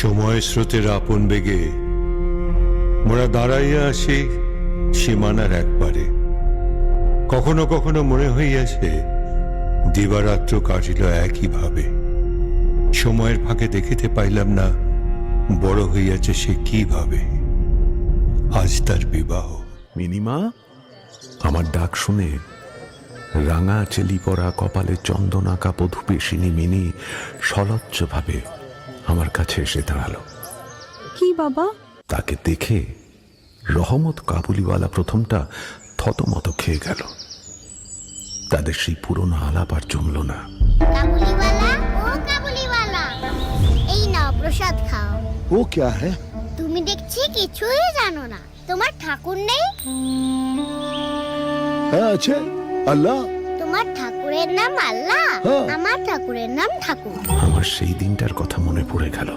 সময় স্রোতের আপন বেগে মোরা দাঁড়াইয়া আসি সীমানার একবারে কখনো কখনো মনে হইয়াছে, দিবারাত্র কাটিল একইভাবে। সময়ের ফাঁকে দেখিতে পাইলাম না, বড় হইয়াছে সে কীভাবে। আজ তার বিবাহ। মিনিমা, আমার ডাক শুনে রাঙা চেলি পরা কপালে চন্দন আঁকা বধূপেশিনী মিনি সলজ্জভাবে আমার কাছে এসে দাঁড়াল। কি বাবা? তাকে দেখে রহমত কাবুলিওয়ালা প্রথমটা থতমত খেয়ে গেল। তাদের সেই পুরনো আলাপ আর জমল না। ও কে হ্যাঁ? তুমি দেখছি কিছুই জানো না। তোমার ঠাকুর নেই? হ্যাঁ আছে। আল্লাহ। তোমার ঠাকুরের নাম আল্লাহ। ঠাকুরের নাম ঠাকুর। আমার সেই দিনটার কথা মনে পড়ে গেল।